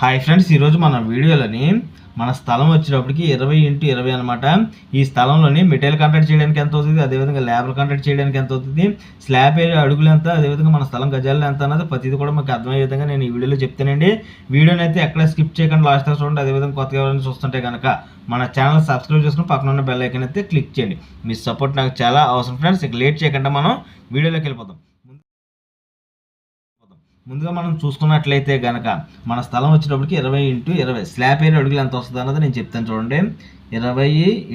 Hi friends ఈరోజు మన వీడియోలని మన స్థలం వచ్చినప్పటికి ఇరవై ఇంటూ ఇరవై అనమాట ఈ స్థలంలోని మెటీరియల్ కాంట్రాక్ట్ చేయడానికి ఎంత అవుతుంది? అదేవిధంగా లేబర్ కాంట్రాక్ట్ చేయడానికి ఎంత అవుతుంది? స్లాబ్ ఏరియా అడుగులు ఎంత? అదేవిధంగా మన స్థలం గజాలు ఎంత అన్నది ప్రతిది కూడా మాకు అర్థమయ్యే విధంగా నేను ఈ వీడియోలో చెప్తానండి. వీడియోని అయితే ఎక్కడ స్కిప్ చేయకుండా లాస్ట్ చూడండి. అదేవిధంగా కొత్తగా ఎవరైనా చూస్తుంటే కనుక మన ఛానల్ సబ్స్క్రైబ్ చేసుకుని పక్కన ఉన్న బెల్ ఐకన్ అయితే క్లిక్ చేయండి. మీ సపోర్ట్ నాకు చాలా అవసరం ఫ్రెండ్స్ ఇక లేట్ చేయకుండా మనం వీడియోలోకి వెళ్ళిపోతాం ముందుగా మనం చూసుకున్నట్లయితే గనక మన స్థలం వచ్చేటప్పటికి ఇరవై ఇంటూ ఇరవై. స్లాబ్ ఏరియా అడుగులు ఎంత వస్తుంది అన్నది నేను చెప్తాను చూడండి. ఇరవై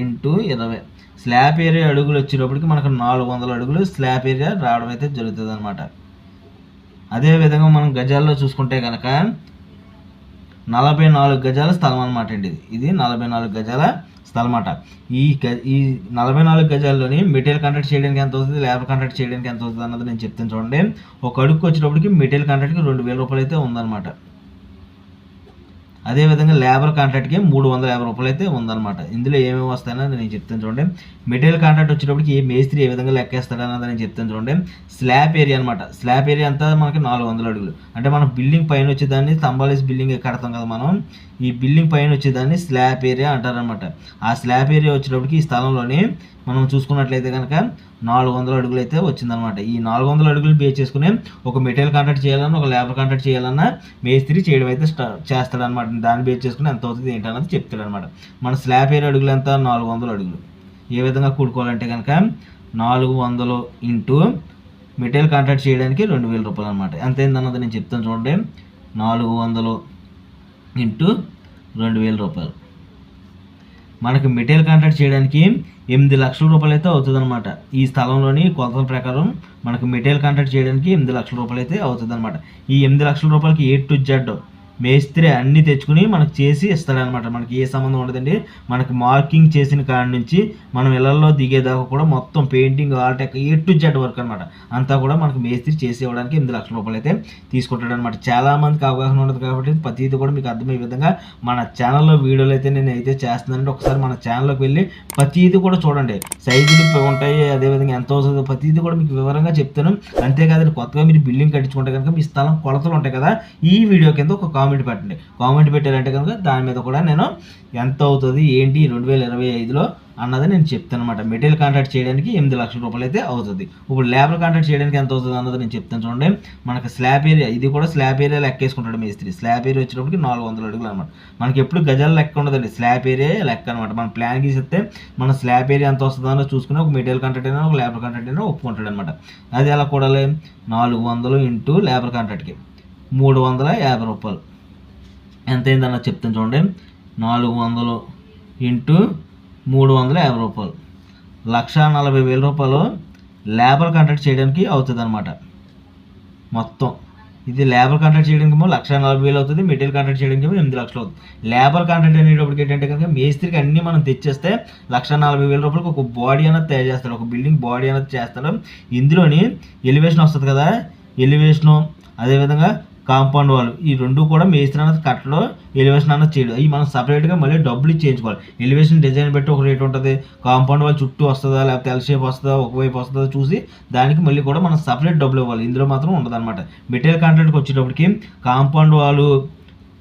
ఇంటూ ఇరవై. స్లాబ్ ఏరియా అడుగులు వచ్చేటప్పటికి మనకు నాలుగు వందల అడుగులు స్లాబ్ ఏరియా రావడం అయితే జరుగుతుంది అనమాట అదేవిధంగా మనం గజాల్లో చూసుకుంటే కనుక నలభై నాలుగు గజాల స్థలం అనమాట అండి ఇది. ఇది నలభై నాలుగు గజాల స్థలం అట ఈ గ ఈ నలభై నాలుగు గజాల్లోని మెటీరియల్ కాంట్రాక్ట్ చేయడానికి ఎంత అవుతుంది లేబర్ కాంట్రాక్ట్ చేయడానికి ఎంత అవుతుంది అన్నది నేను చెప్తాను చూడండి. ఒక అడుగుకి వచ్చేటప్పటికి మెటీరియల్ కాంట్రాక్ట్కి రెండు వేల రూపాయలు అయితే ఉందన్నమాట. అదేవిధంగా లేబర్ కాంట్రాక్ట్కి మూడు వందల యాభై రూపాయలు అయితే ఉందన్నమాట. ఇందులో ఏమేమి వస్తాయని నేను చెప్తాను చూడండి. మెటీరియల్ కాంట్రాక్ట్ వచ్చేటప్పటికి ఏ మేస్త్రి ఏ విధంగా లెక్కేస్తాడు అన్నది నేను చెప్తాను చూడండి. స్లాబ్ ఏరియా అనమాట స్లాబ్ ఏరియా అంతా మనకి నాలుగు వందల అడుగులు. అంటే మనం బిల్డింగ్ పైన వచ్చేదాన్ని స్తంభాలేసి బిల్డింగ్ కడతాం కదా మనం. ఈ బిల్డింగ్ పైన వచ్చేదాన్ని స్లాబ్ ఏరియా అంటారనమాట ఆ స్లాబ్ ఏరియా వచ్చేటప్పటికి ఈ స్థలంలోని మనం చూసుకున్నట్లయితే కనుక నాలుగు వందల అడుగులు అయితే వచ్చిందనమాట ఈ నాలుగు వందల అడుగులు బేస్ చేసుకుని ఒక మెటీరియల్ కాంట్రాక్ట్ చేయాలన్నా ఒక లేబర్ కాంట్రాక్ట్ చేయాలన్నా మేస్త్రి చేయడం అయితే స్టా చేస్తాడనమాట దాన్ని బేస్ చేసుకుని ఎంత అవుతుంది ఏంటన్నది చెప్తాడనమాట మన స్లాబ్ ఏరియా అడుగులు ఎంత? నాలుగు వందల అడుగులు. ఏ విధంగా కూడుకోవాలంటే కనుక నాలుగు వందలు ఇంటూ మెటీరియల్ కాంట్రాక్ట్ చేయడానికి రెండు వేల రూపాయలు అనమాట ఎంత అయిందన్నది నేను చెప్తాను చూడండి. నాలుగు వందలు ఇంటూ రెండు వేల రూపాయలు. మనకి మెటీరియల్ కాంట్రాక్ట్ చేయడానికి ఎనిమిది లక్షల రూపాయలు అయితే అవుతుందన్నమాట. ఈ స్థలంలోని కొలతల ప్రకారం మనకు మెటీరియల్ కాంట్రాక్ట్ చేయడానికి ఎనిమిది లక్షల రూపాయలు అయితే అవుతుందన్నమాట. ఈ ఎనిమిది లక్షల రూపాయలకి ఏ టు జెడ్ మేస్త్రి అన్ని తెచ్చుకుని మనకు చేసి ఇస్తాడనమాట మనకి ఏ సంబంధం ఉండదండి. మనకి మార్కింగ్ చేసిన కాడ నుంచి మనం ఇళ్ళలో దిగేదాకా కూడా మొత్తం painting art A to Z work అనమాట అంతా కూడా మనకి మేస్త్రి చేసి ఇవ్వడానికి ఎనిమిది లక్షల రూపాయలు అయితే తీసుకుంటాడు అనమాట చాలామందికి అవగాహన ఉండదు కాబట్టి ప్రతిదీ కూడా మీకు అర్థమయ్యే విధంగా మన ఛానల్లో వీడియోలు అయితే నేను అయితే చేస్తున్నానంటే ఒకసారి మన ఛానల్లోకి వెళ్ళి ప్రతిదీ కూడా చూడండి. సైజులు ఉంటాయి అదేవిధంగా ఎంత అవుతుందో ప్రతిదీ కూడా మీకు వివరంగా చెప్తాను. అంతేకాదు కొత్తగా మీరు బిల్డింగ్ కట్టించుకుంటే కనుక మీ స్థలం కొలతలు ఉంటాయి కదా ఈ వీడియో కింద ఒక కామెంట్ కామెంట్ పెట్టండి. కామెంట్ పెట్టారంటే కనుక దాని మీద కూడా నేను ఎంత అవుతుంది ఏంటి రెండు వేల ఇరవై ఐదులో అన్నది నేను చెప్తాను అనమాట మెటీరియల్ కాంట్రాక్ట్ చేయడానికి ఎనిమిది లక్షల రూపాయలు అయితే అవుతుంది. ఇప్పుడు లేబర్ కాంట్రాక్ట్ చేయడానికి ఎంత అవుతుంది అన్నది నేను చెప్తాను చూడండి. మనకి స్లాబ్ ఏరియా ఇది కూడా స్లాబ్ ఏరియా లెక్కేసుకుంటాడు మేస్త్రి. స్లాబ్ ఏరియా వచ్చినప్పటికి నాలుగు వందల అడుగులు అనమాట మనకి ఎప్పుడు గజాలు లెక్క ఉండదండి. స్లాబ్ ఏరియా లెక్క అనమాట మనం ప్లాన్ గీసిస్తే మన స్లాబ్ ఏరియా ఎంత వస్తుందో చూసుకుని ఒక మెటీరియల్ కాంట్రాక్ట్ అయినా ఒక లేబర్ కాంట్రాక్ట్ అయినా ఒప్పుకుంటాడు అనమాట అది ఎలా కూడాలి? నాలుగు వందలు ఇంటూ లేబర్ కాంట్రాక్ట్కి మూడు వందల యాభై రూపాయలు. ఎంత అయిందన్న చెప్తాను చూడండి. నాలుగు వందలు ఇంటూ మూడు వందల యాభై రూపాయలు. లక్ష నలభై వేల రూపాయలు లేబర్ కాంట్రాక్ట్ చేయడానికి అవుతుంది అనమాట మొత్తం. ఇది లేబర్ కాంట్రాక్ట్ చేయడానికి ఏమో లక్ష నలభై వేలు అవుతుంది మెటీరియల్ కాంట్రాక్ట్ చేయడానికి ఏమో ఎనిమిది లక్షలు అవుతుంది. లేబర్ కాంట్రాక్ట్ అనేటప్పటికి ఏంటంటే కనుక మేస్త్రికి అన్ని మనం తెచ్చేస్తే లక్ష నలభై వేల రూపాయలకు ఒక బాడీ అనేది తయారు చేస్తాడు ఒక బిల్డింగ్ బాడీ అనేది చేస్తాడు. ఇందులోని ఎలివేషన్ వస్తుంది కదా. ఎలివేషను అదేవిధంగా కాంపౌండ్ వాళ్ళు. ఈ రెండు కూడా మేస్త్రి అన్నది కట్టలో ఎలివేషన్ అన్నది చేయడం. అవి మనం సపరేట్గా మళ్ళీ డబ్బులు ఇచ్చేయించుకోవాలి ఎలివేషన్ డిజైన్ పెట్టి ఒక రేట్ ఉంటుంది. కాంపౌండ్ వాళ్ళు చుట్టూ వస్తుందా? లేకపోతే ఎల్ షేప్ వస్తుందా? ఒకవైపు వస్తుందా? చూసి దానికి మళ్ళీ కూడా మనం సపరేట్ డబ్బులు ఇవ్వాలి. ఇందులో మాత్రం ఉండదు అనమాట మెటీరియల్ కాంట్రాక్ట్కి వచ్చేటప్పటికి కాంపౌండ్ వాళ్ళు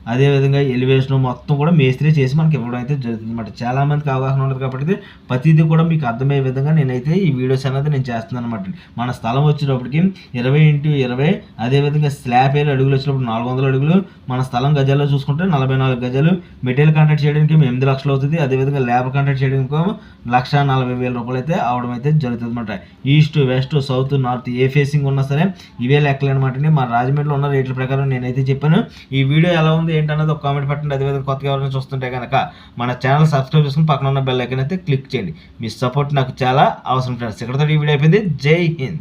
అదేవిధంగా ఎలివేషన్ మొత్తం కూడా మేస్త్రి చేసి మనకి ఇవ్వడం అయితే జరుగుతుంది అనమాట చాలామందికి అవగాహన ఉండదు కాబట్టి ప్రతిదీ కూడా మీకు అర్థమయ్యే విధంగా నేనైతే ఈ వీడియోస్ అనేది నేను చేస్తున్నాను అనమాట మన స్థలం వచ్చేటప్పటికి ఇరవై ఇంటూ ఇరవై అదేవిధంగా స్లాబ్ వేలు అడుగులు వచ్చినప్పుడు నాలుగు వందల అడుగులు మన స్థలం గజాల్లో చూసుకుంటే నలభై నాలుగు గజాలు మెటీరియల్ కాంట్రాక్ట్ చేయడానికి ఎనిమిది లక్షలు అవుతుంది అదేవిధంగా లేబర్ కాంట్రాక్ట్ చేయడానికి లక్ష నలభై వేల రూపాయలు అయితే అవడం అయితే జరుగుతుంది అనమాట east west south north A facing ఉన్నా సరే ఇవే లెక్కలు అనమాట మా రాజమండ్రిలో ఉన్న రేట్ల ప్రకారం నేనైతే చెప్పాను. ఈ వీడియో ఎలా ఉంది ఉంది ఏంటన్నది ఒక కామెంట్ పెట్టండి. అదేవిధంగా కొత్తగా ఎవరైనా చూస్తుంటే కనుక మన ఛానల్ సబ్స్క్రైబ్ చేసుకుని పక్కన ఉన్న బెల్ ఐకన్ అయితే క్లిక్ చేయండి. మీ సపోర్ట్ నాకు చాలా అవసరం ఫ్రెండ్స్ ఇక్కడతో ఈ వీడియో అయిపోయింది. జై హింద్.